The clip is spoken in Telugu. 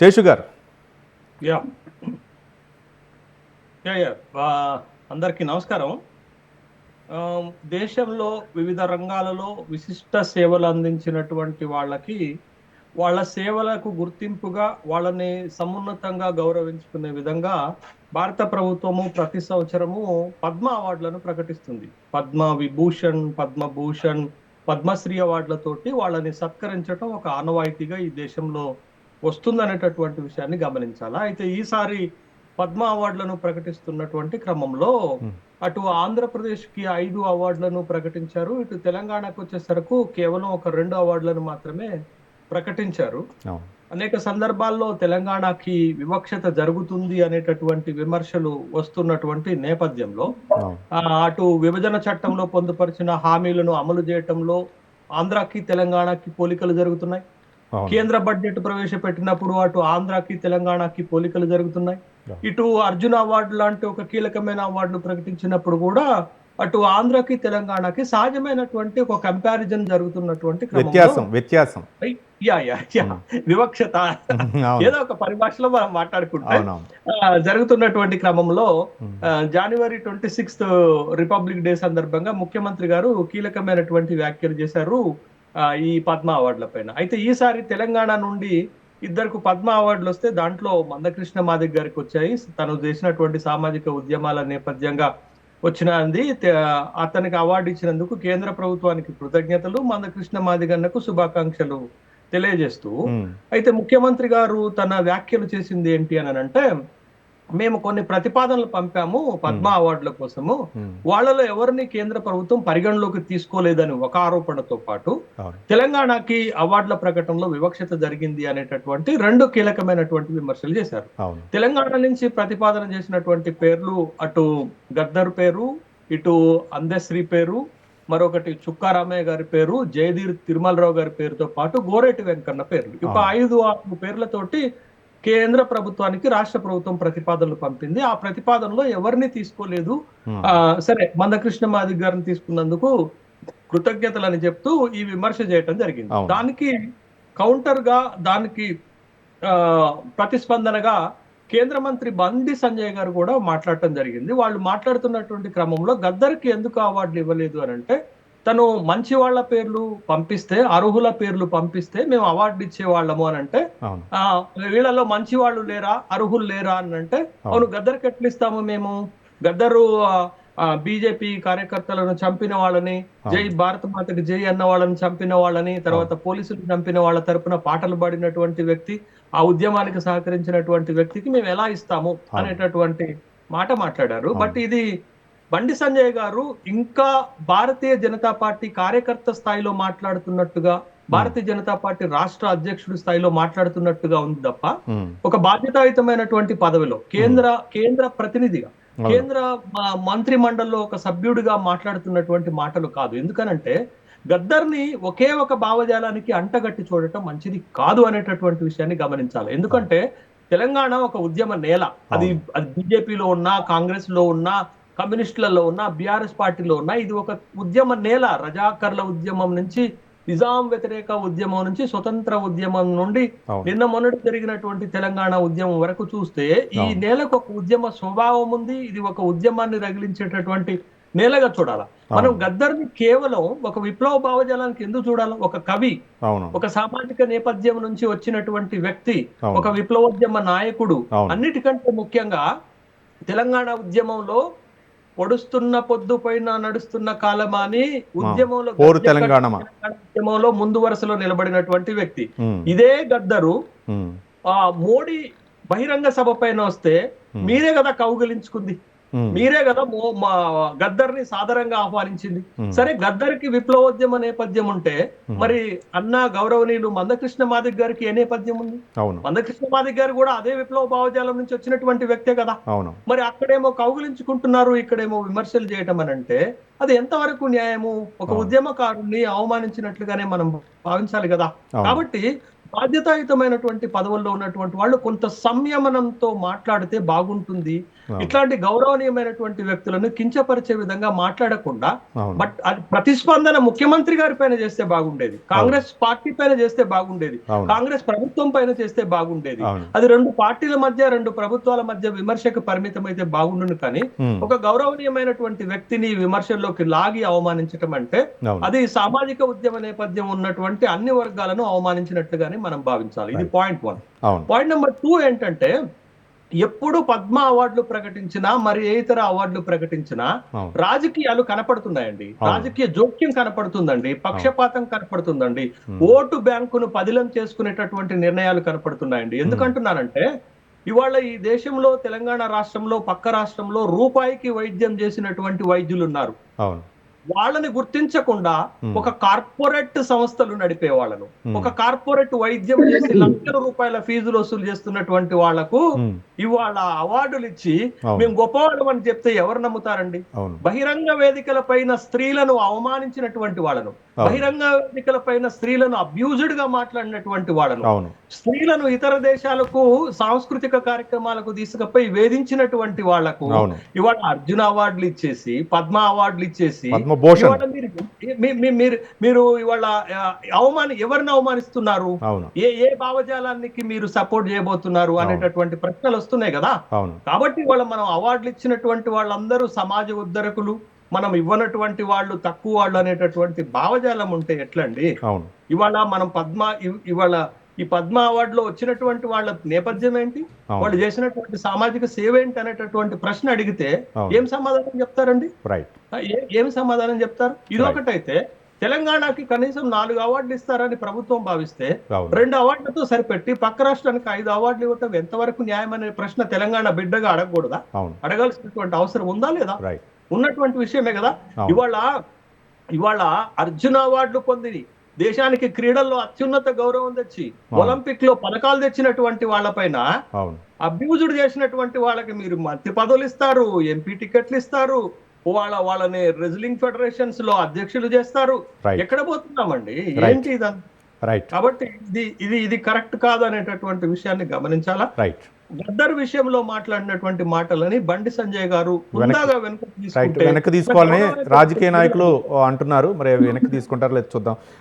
శేషు గారు. యా. Yeah yeah. అందరికీ నమస్కారం. దేశంలో వివిధ రంగాలలో విశిష్ట సేవలు అందించినటువంటి వాళ్ళకి వాళ్ళ సేవలకు గుర్తింపుగా వాళ్ళని సమున్నతంగా గౌరవించుకునే విధంగా భారత ప్రభుత్వము ప్రతి సంవత్సరము పద్మ అవార్డులను ప్రకటిస్తుంది. పద్మ విభూషణ్ పద్మభూషణ్ పద్మశ్రీ అవార్డులతోటి వాళ్ళని సత్కరించడం ఒక ఆనవాయితీగా ఈ దేశంలో వస్తుందనేటటువంటి విషయాన్ని గమనించాలా? అయితే ఈసారి పద్మ అవార్డులను ప్రకటిస్తున్నటువంటి క్రమంలో. అటు ఆంధ్రప్రదేశ్కి ఐదు అవార్డులను ప్రకటించారు. ఇటు తెలంగాణకు వచ్చేసరికి కేవలం ఒక రెండు అవార్డులను మాత్రమే ప్రకటించారు. అనేక సందర్భాల్లో తెలంగాణకి వివక్షత జరుగుతుంది అనేటటువంటి విమర్శలు వస్తున్నటువంటి నేపథ్యంలో అటు విభజన చట్టంలో పొందుపరిచిన హామీలను అమలు చేయటంలో ఆంధ్రాకి తెలంగాణకి పోలికలు జరుగుతున్నాయి. కేంద్ర బడ్జెట్ ప్రవేశపెట్టినప్పుడు అటు ఆంధ్రాకి తెలంగాణకి పోలికలు జరుగుతున్నాయి. ఇటు అర్జున అవార్డు లాంటి ఒక కీలకమైన అవార్డును ప్రకటించినప్పుడు కూడా అటు ఆంధ్రాకి తెలంగాణకి సహజమైనటువంటి ఒక కంపారిజన్ జరుగుతున్నటువంటి వ్యత్యాసం వ్యత్యాసం. Yeah yeah yeah. వివక్షత. ఏదో ఒక పరిభాషలో మనం మాట్లాడుకుంటే జరుగుతున్నటువంటి క్రమంలో January twenty sixth Republic Day సందర్భంగా ముఖ్యమంత్రి గారు కీలకమైనటువంటి వ్యాఖ్యలు చేశారు. ఈ పద్మ అవార్డుల పైన. అయితే ఈసారి తెలంగాణ నుండి ఇద్దరికి పద్మ అవార్డులు వస్తే దాంట్లో మందకృష్ణ మాదిక్ గారికి వచ్చాయి. తను చేసినటువంటి సామాజిక ఉద్యమాల నేపథ్యంగా వచ్చినది అతనికి అవార్డు ఇచ్చినందుకు కేంద్ర ప్రభుత్వానికి కృతజ్ఞతలు. మందకృష్ణ మాదిగన్నకు శుభాకాంక్షలు తెలియజేస్తూ. అయితే ముఖ్యమంత్రి గారు తన వ్యాఖ్యలు చేసింది ఏంటి అని అంటే మేము కొన్ని ప్రతిపాదనలు పంపాము పద్మ అవార్డుల కోసము. వాళ్ళలో ఎవరిని కేంద్ర ప్రభుత్వం పరిగణలోకి తీసుకోలేదని ఒక ఆరోపణతో పాటు తెలంగాణకి అవార్డుల ప్రకటనలో వివక్షత జరిగింది అనేటటువంటి రెండు కీలకమైనటువంటి విమర్శలు చేశారు. తెలంగాణ నుంచి ప్రతిపాదన చేసినటువంటి పేర్లు అటు గద్దర్ పేరు ఇటు అందశ్రీ పేరు మరొకటి చుక్కారామయ్య గారి పేరు జయదీర్ తిరుమలరావు గారి పేరుతో పాటు గోరేటి వెంకన్న పేర్లు. అవును. ఐదు ఆరు పేర్లతోటి కేంద్ర ప్రభుత్వానికి రాష్ట్ర ప్రభుత్వం ప్రతిపాదనలు పంపింది. ఆ ప్రతిపాదనలో ఎవరిని తీసుకోలేదు? సరే మందకృష్ణ మాదిగ్ గారిని తీసుకున్నందుకు కృతజ్ఞతలని చెప్తూ ఈ విమర్శ చేయటం జరిగింది. దానికి కౌంటర్గా దానికి ఆ ప్రతిస్పందనగా కేంద్ర మంత్రి బండి సంజయ్ గారు కూడా మాట్లాడటం జరిగింది. వాళ్ళు మాట్లాడుతున్నటువంటి క్రమంలో గద్దర్కి ఎందుకు అవార్డులు ఇవ్వలేదు అని అంటే తను మంచి వాళ్ళ పేర్లు పంపిస్తే అర్హుల పేర్లు పంపిస్తే మేము అవార్డు ఇచ్చే వాళ్ళము అని అంటే వీళ్ళలో మంచి వాళ్ళు లేరా అర్హులు లేరా అని అంటే అవును. గద్దర్కి ఎట్లా ఇస్తాము మేము. గద్దరు బీజేపీ కార్యకర్తలను చంపిన వాళ్ళని జై భారత మాతకి జై అన్న వాళ్ళని చంపిన వాళ్ళని తర్వాత పోలీసులు చంపిన వాళ్ళ తరపున పాటలు పాడినటువంటి వ్యక్తి ఆ ఉద్యమానికి సహకరించినటువంటి వ్యక్తికి మేము ఎలా ఇస్తాము అనేటటువంటి మాట మాట్లాడారు. బట్ ఇది బండి సంజయ్ గారు ఇంకా భారతీయ జనతా పార్టీ కార్యకర్త స్థాయిలో మాట్లాడుతున్నట్టుగా భారతీయ జనతా పార్టీ రాష్ట్ర అధ్యక్షుడి స్థాయిలో మాట్లాడుతున్నట్టుగా ఉంది తప్ప. ఒక బాధ్యతాయుతమైనటువంటి పదవిలో కేంద్ర కేంద్ర ప్రతినిధిగా. కేంద్ర మంత్రి మండలిలో ఒక సభ్యుడిగా మాట్లాడుతున్నటువంటి మాటలు కాదు. ఎందుకనంటే గద్దర్ని ఒకే ఒక భావజాలానికి అంటగట్టి చూడటం మంచిది కాదు అనేటటువంటి విషయాన్ని గమనించాలి. ఎందుకంటే తెలంగాణ ఒక ఉద్యమ నేల. అది అది బీజేపీలో ఉన్నా కాంగ్రెస్లో ఉన్నా కమ్యూనిస్టులలో ఉన్నా బీఆర్ఎస్ పార్టీలో ఉన్నా ఇది ఒక ఉద్యమ నేల రజాకర్ల ఉద్యమం నుంచి నిజాం వ్యతిరేక ఉద్యమం నుంచి స్వతంత్ర ఉద్యమం నుండి నిన్న మొన్నటి జరిగినటువంటి తెలంగాణ ఉద్యమం వరకు చూస్తే ఈ. నేలకు ఒక ఉద్యమ స్వభావం ఉంది ఇది ఒక ఉద్యమాన్ని రగిలించేటటువంటి నేలగా చూడాలి మనం. గద్దర్ని కేవలం ఒక విప్లవ భావజాలానికి ఎందుకు చూడాలి ఒక కవి ఒక సామాజిక నేపథ్యం నుంచి వచ్చినటువంటి వ్యక్తి. ఒక విప్లవోద్యమ నాయకుడు. అన్నిటికంటే ముఖ్యంగా తెలంగాణ ఉద్యమంలో పొడుస్తున్న పొద్దు పైన నడుస్తున్న ఉద్యమంలో గద్దె తెలంగాణమా. తెలంగాణ ఉద్యమంలో ముందు వరుసలో నిలబడినటువంటి వ్యక్తి. ఇదే గద్దరు. ఆ మోడీ బహిరంగ సభ పైన వస్తే. మీరే కదా కౌగిలించుకుంది. మీరే కదా మో- మా గద్దర్ని సాదరంగా ఆహ్వానించింది Hmm. సరే గద్దర్కి విప్లవోద్యమ నేపథ్యం ఉంటే Hmm. మరి అన్న గౌరవనీయులు మందకృష్ణ మాదిక్ గారికి ఏ నేపథ్యం ఉంది మందకృష్ణ మాదిక్ గారు కూడా అదే విప్లవ భావజాలం నుంచి వచ్చినటువంటి వ్యక్తే కదా మరి అక్కడేమో కౌగిలించుకుంటున్నారు ఇక్కడేమో విమర్శలు చేయటం అని అంటే అది ఎంతవరకు న్యాయము ఒక. ఉద్యమకారుణ్ణి అవమానించినట్లుగానే మనం భావించాలి కదా. కాబట్టి బాధ్యతాయుతమైనటువంటి పదవుల్లో ఉన్నటువంటి వాళ్ళు కొంత సంయమనంతో మాట్లాడితే బాగుంటుంది. ఇట్లాంటి గౌరవనీయమైనటువంటి వ్యక్తులను కించపరిచే విధంగా మాట్లాడకుండా బట్ అది ప్రతిస్పందన ముఖ్యమంత్రి గారి పైన చేస్తే బాగుండేది. కాంగ్రెస్ పార్టీ పైన చేస్తే బాగుండేది. కాంగ్రెస్ ప్రభుత్వం పైన చేస్తే బాగుండేది. అది రెండు పార్టీల మధ్య రెండు ప్రభుత్వాల మధ్య విమర్శకు పరిమితం అయితే బాగుండును కానీ ఒక గౌరవనీయమైనటువంటి వ్యక్తిని విమర్శల్లోకి లాగి అవమానించటం అంటే అది సామాజిక ఉద్యమ నేపథ్యం ఉన్నటువంటి అన్ని వర్గాలను అవమానించినట్లుగానే మనం భావించాలి. ఇది point one. Point number two ఏంటంటే ఎప్పుడు పద్మ అవార్డులు ప్రకటించినా మరి ఏ ఇతర అవార్డులు ప్రకటించినా రాజకీయాలు కనపడుతున్నాయండి. రాజకీయ జోక్యం కనపడుతుందండి. పక్షపాతం కనపడుతుందండి. ఓటు బ్యాంకును పదిలం చేసుకునేటటువంటి నిర్ణయాలు కనపడుతున్నాయండి. ఎందుకంటున్నానంటే ఇవాళ ఈ దేశంలో తెలంగాణ రాష్ట్రంలో పక్క రాష్ట్రంలో రూపాయికి వైద్యం చేసినటువంటి వైద్యులు ఉన్నారు వాళ్ళని గుర్తించకుండా. ఒక కార్పొరేట్ సంస్థలు నడిపే వాళ్ళను. ఒక కార్పొరేట్ వైద్యం చేసి లక్షల రూపాయల ఫీజులు వసూలు చేస్తున్నటువంటి వాళ్ళకు ఇవాళ అవార్డులు ఇచ్చి మేము గొప్పవాళ్ళం అని చెప్తే ఎవరు నమ్ముతారండి? బహిరంగ వేదికల పైన స్త్రీలను అవమానించినటువంటి వాళ్ళను. బహిరంగ వేదికల పైన స్త్రీలను అబ్యూజ్డ్గా మాట్లాడినటువంటి వాళ్ళను. స్త్రీలను ఇతర దేశాలకు సాంస్కృతిక కార్యక్రమాలకు తీసుకుపోయి వేధించినటువంటి వాళ్ళకు ఇవాళ అర్జున అవార్డులు ఇచ్చేసి పద్మ అవార్డులు ఇచ్చేసి మీరు మీరు మీరు ఇవాళ అవమాని ఎవరిని అవమానిస్తున్నారు? ఏ ఏ భావజాలానికి మీరు సపోర్ట్ చేయబోతున్నారు అనేటటువంటి ప్రశ్నలు వస్తున్నాయి కదా? కాబట్టి ఇవాళ మనం అవార్డులు ఇచ్చినటువంటి వాళ్ళందరూ సమాజ ఉద్ధరకులు మనం ఇవ్వనటువంటి వాళ్ళు తక్కువ వాళ్ళు అనేటటువంటి భావజాలం ఉంటే ఎట్లండి? ఇవాళ మనం పద్మ ఇవ్- ఇవాళ ఈ పద్మ అవార్డులో వచ్చినటువంటి వాళ్ళ నేపథ్యం ఏంటి? వాళ్ళు చేసినటువంటి సామాజిక సేవ ఏంటి అనేటటువంటి ప్రశ్న అడిగితే ఏం సమాధానం చెప్తారండి? ఏ- సమాధానం చెప్తారు? ఇదొకటైతే తెలంగాణకి కనీసం నాలుగు అవార్డులు ఇస్తారని ప్రభుత్వం భావిస్తే రెండు అవార్డులతో సరిపెట్టి పక్క రాష్ట్రానికి ఐదు అవార్డులు ఇవ్వటం ఎంతవరకు న్యాయం అనే ప్రశ్న తెలంగాణ బిడ్డగా అడగకూడదా? అడగాల్సినటువంటి అవసరం ఉందా లేదా? ఉన్నటువంటి విషయమే కదా. ఇవాళ ఇవాళ అర్జున అవార్డులు పొంది దేశానికి క్రీడల్లో అత్యున్నత గౌరవం తెచ్చి. ఒలింపిక్లో పథకాలు తెచ్చినటువంటి వాళ్ళపైన అబ్యూజుడ్ చేసినటువంటి వాళ్ళకి మీరు మంత్రి పదవులు ఇస్తారు ఎంపీ టికెట్లు ఇస్తారు వాళ్ళ వాళ్ళని రెజ్లింగ్ ఫెడరేషన్స్లో అధ్యక్షులు చేస్తారు. ఎక్కడ పోతున్నామండి. ఏంటి ఇదంతా? రైట్ కాబట్టి ఇది ఇది ఇది కరెక్ట్ కాదు అనేటటువంటి విషయాన్ని గమనించాలా? రైట్ గద్దర్ విషయంలో మాట్లాడినటువంటి మాటలని బండి సంజయ్ గారు వెనుక వెనక్కి తీసుకోవాలని రాజకీయ నాయకులు అంటున్నారు. మరి వెనక్కి తీసుకుంటారో లేదు చూద్దాం.